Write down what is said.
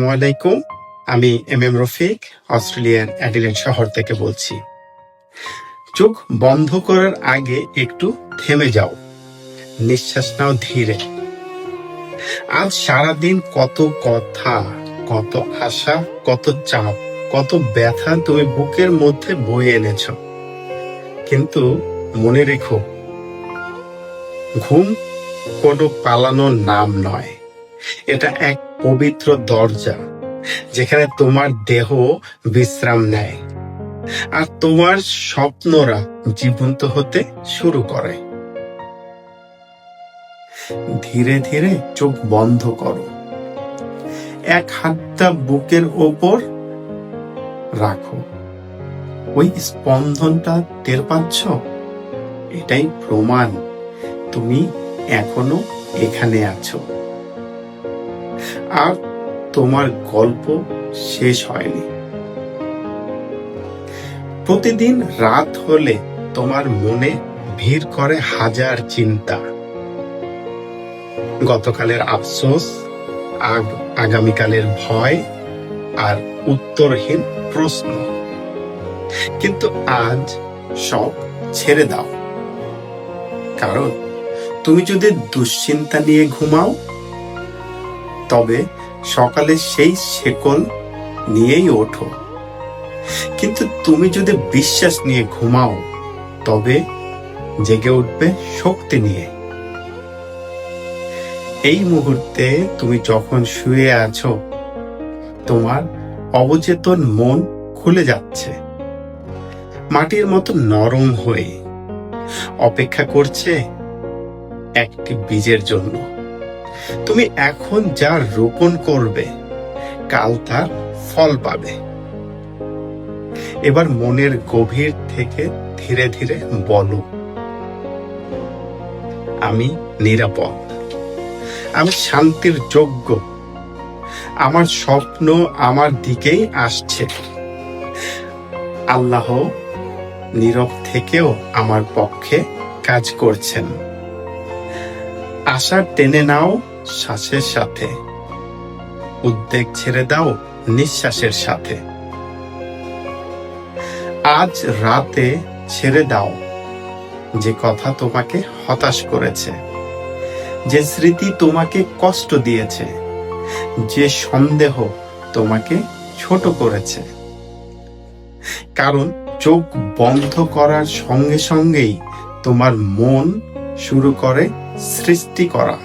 আসসালামাইকুম আমি M M Rafiq, অস্ট্রেলিয়ার অ্যাডিলেড শহর থেকে বলছি। চোখ বন্ধ করার আগে একটু থেমে যাও। নিঃশ্বাস নাও ধীরে। আজ সারাদিন কত কথা, কত আশা, কত চাপ, কত ব্যথা তুমি বুকের মধ্যে বয়ে এনেছ। কিন্তু মনে রেখো, ঘুম কোনো পালানোর নাম নয়। এটা এক পবিত্র দরজা, যেখানে তোমার দেহ বিশ্রাম নেয়। আর তোমার স্বপ্নরা জীবন্ত হতে শুরু করে। ধীরে ধীরে চোখ বন্ধ করো। এক হাতটা বুকের ওপর রাখো। ওই স্পন্দনটা টের পাচ্ছ? এটাই প্রমাণ তুমি এখনও এখানে আছো। আর তোমার গল্প শেষ হয়নি। প্রতিদিন রাত হলে তোমার মনে ভিড় করে হাজার চিন্তা। গতকালের আফসোস আগামীকালের ভয় আর উত্তরহীন প্রশ্ন। কিন্তু আজ সব ছেড়ে দাও। কারণ তুমি যদি দুশ্চিন্তা নিয়ে ঘুমাও তবে সকালে সেই শেকল নিয়েই ওঠো। কিন্তু তুমি যদি বিশ্বাস নিয়ে ঘুমাও, তবে জেগে উঠবে শক্তি নিয়ে। এই মুহূর্তে তুমি যখন শুয়ে আছো, তোমার অবচেতন মন খুলে যাচ্ছে। মাটির মতো নরম হয়ে অপেক্ষা করছে একটি বীজের জন্য। তুমি এখন যা রোপণ করবে, কাল তার ফল পাবে। এবার মনের গভীর থেকে ধীরে ধীরে বলো, আমি নিরাপদ, আমি শান্তির যোগ্য, আমার স্বপ্ন আমার দিকেই আসছে। আল্লাহ নীরব থেকেও আমার পক্ষে কাজ করছেন। আশা টেনে নাও শ্বাসের সাথে। উদ্বেগ ছেড়ে দাও নিঃশ্বাসের সাথে। আজ রাতে ছেড়ে দাও যে কথা তোমাকে হতাশ করেছে, যে স্মৃতি তোমাকে কষ্ট দিয়েছে, যে সন্দেহ তোমাকে ছোট করেছে। কারণ চোখ বন্ধ করার সঙ্গে সঙ্গেই তোমার মন শুরু করে সৃষ্টি করা।